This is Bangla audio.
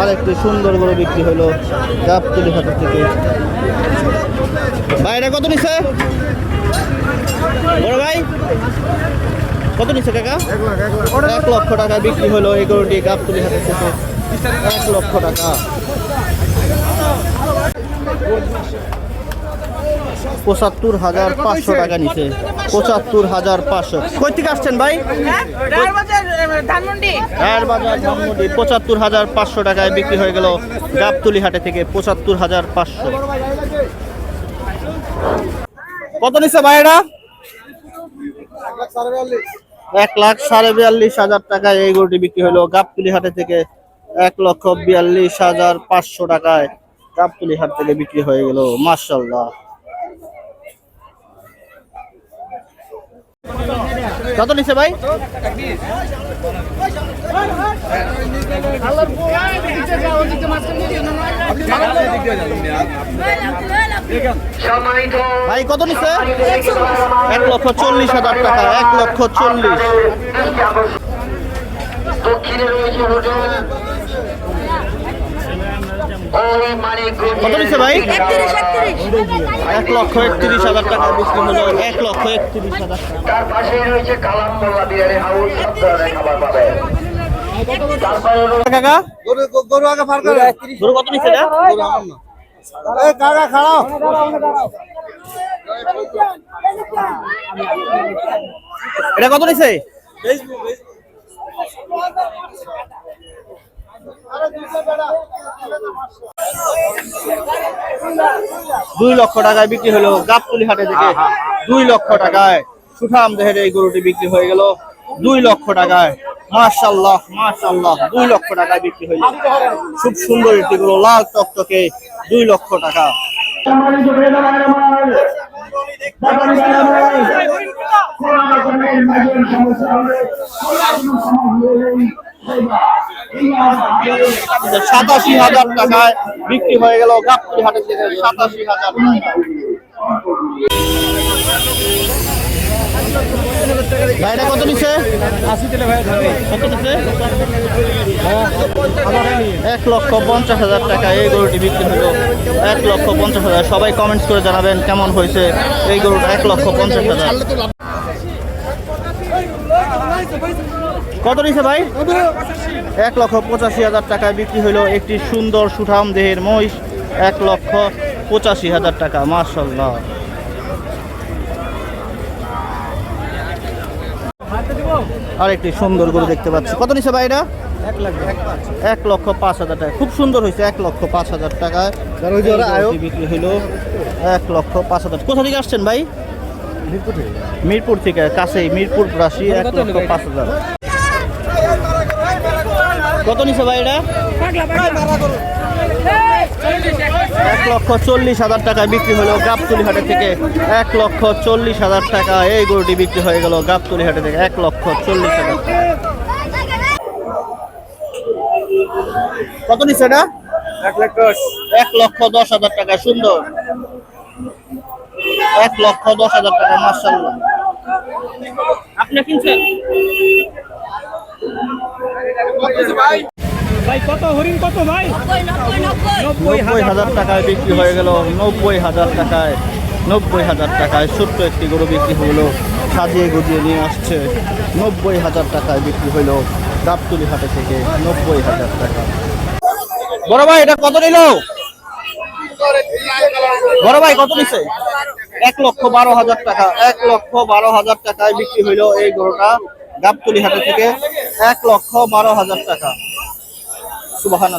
আর একটু সুন্দর করে বিক্রি হলো গাবতলি হাট থেকে। ভাই, এটা কত নিছে বড় ভাই, কত নিচ্ছে টাকা এক লক্ষ টাকা বিক্রি হলো এই গরুটি গাবতলি হাটের থেকে। এক লক্ষ টাকা। পঁচাত্তর হাজার পাঁচশো টাকা নিচে। পঁচাত্তর হাজার পাঁচশো। কই থেকে আসছেন ভাই? রায়েরবাজার, ধানমন্ডি। পঁচাত্তর হাজার পাঁচশো টাকায় বিক্রি হয়ে গেল গাবতলি হাটে থেকে পঁচাত্তর হাজার পাঁচশো। কত নিচ্ছে ভাই এটা? এক লাখ সাড়ে বিয়াল্লিশ হাজার টাকায় এই গরুটি বিক্রি হলো। গাবতলি হাটে থেকে এক লক্ষ বিয়াল্লিশ হাজার পাঁচশো টাকায় গাবতলি হাট থেকে বিক্রি হয়ে গেল। মার্শাল্লাহ কত নিছে ভাই? ভাই, কত নিছে? এক লক্ষ চল্লিশ হাজার টাকা, এক লক্ষ চল্লিশ। দক্ষিণে রয়েছে হোটেল কত নিচ্ছে ভাই? এক লক্ষ একত্রিশ হাজার টাকা বিক্রি হলো এক লক্ষ একত্রিশ হাজার টাকা। তার পাশে রয়েছে কালাম মোল্লা বিহারি হাউস। সব ধরনের খাবার পাবে কাকা গরু গরু আগে ফার করে। গরু কত নিচ্ছে এটা? কাকা কত নিচ্ছে? দুই লক্ষ টাকায় বিক্রি হলো গাবতলি হাটে থেকে দুই লক্ষ টাকায় সুঠাম দেহের এই গরুটি বিক্রি হয়ে গেল। দুই লক্ষ টাকায় মাশাল্লাহ মাশাল্লাহ দুই লক্ষ টাকায় বিক্রি হইল খুব সুন্দর একটি গরু লাল টকটকে দুই লক্ষ টাকা। সাতাশি হাজার টাকায় বিক্রি হয়ে গেল গাবতলি হাটে সাতাশি হাজার কত নিচ্ছে? এক লক্ষ পঞ্চাশ হাজার টাকা এই গরুটি বিক্রি হলো। এক লক্ষ পঞ্চাশ হাজার। সবাই কমেন্টস করে জানাবেন কেমন হয়েছে এই গরুটা। এক লক্ষ পঞ্চাশ হাজার। কত নিচ্ছে ভাই? এক লক্ষ পঁচাশি হাজার টাকায় বিক্রি হলো একটি সুন্দর সুঠাম দেহের মহিষ। এক লক্ষ পঁচাশি হাজার টাকা মার্শাল্লাহ আর একটি সুন্দর গরু দেখতে পাচ্ছি। কত নিচ্ছে ভাই এটা? এক লক্ষ পাঁচ হাজার টাকা। খুব সুন্দর হয়েছে এক লক্ষ পাঁচ হাজার টাকায়। বিক্রি হইল এক লক্ষ পাঁচ হাজার কোথা থেকে আসছেন ভাই? মিরপুর থেকে। কাছেই মিরপুর রাশি এক লক্ষ পাঁচ হাজার। কত নিচ্ছে ভাই এটা? এক লক্ষ চল্লিশ হাজার টাকায় বিক্রি হলো গাবতলি হাটে থেকে। এক লক্ষ চল্লিশ হাজার টাকা এই গরুটি বিক্রি হয়ে গেল গাবতলি হাটে থেকে। এক লক্ষ চল্লিশ হাজার টাকা। কত নিচ্ছে এটা? এক লক্ষ দশ। হাজার টাকা সুন্দর। এক লক্ষ দশ হাজার টাকা মার্শাল্লাহ আপনি কিনছেন? ভাই কত হরিণ কত ভাই? নব্বই হাজার টাকায় বিক্রি হয়ে গেল। নব্বই হাজার টাকায় নব্বই হাজার টাকায় ছোট্ট একটি গরু বিক্রি হলো সাজিয়ে গুজিয়ে নিয়ে আসছে। নব্বই হাজার টাকায় বিক্রি হইল গাবতুলি হাটে থেকে নব্বই হাজার টাকা। বড় ভাই এটা কত নিল? বড় ভাই কত নিছে? এক লক্ষ বারো হাজার টাকা এক লক্ষ বারো হাজার টাকায় বিক্রি হইল এই গরুটা গাবতুলি হাটে থেকে। এক লক্ষ বারো হাজার টাকা। সুবাহান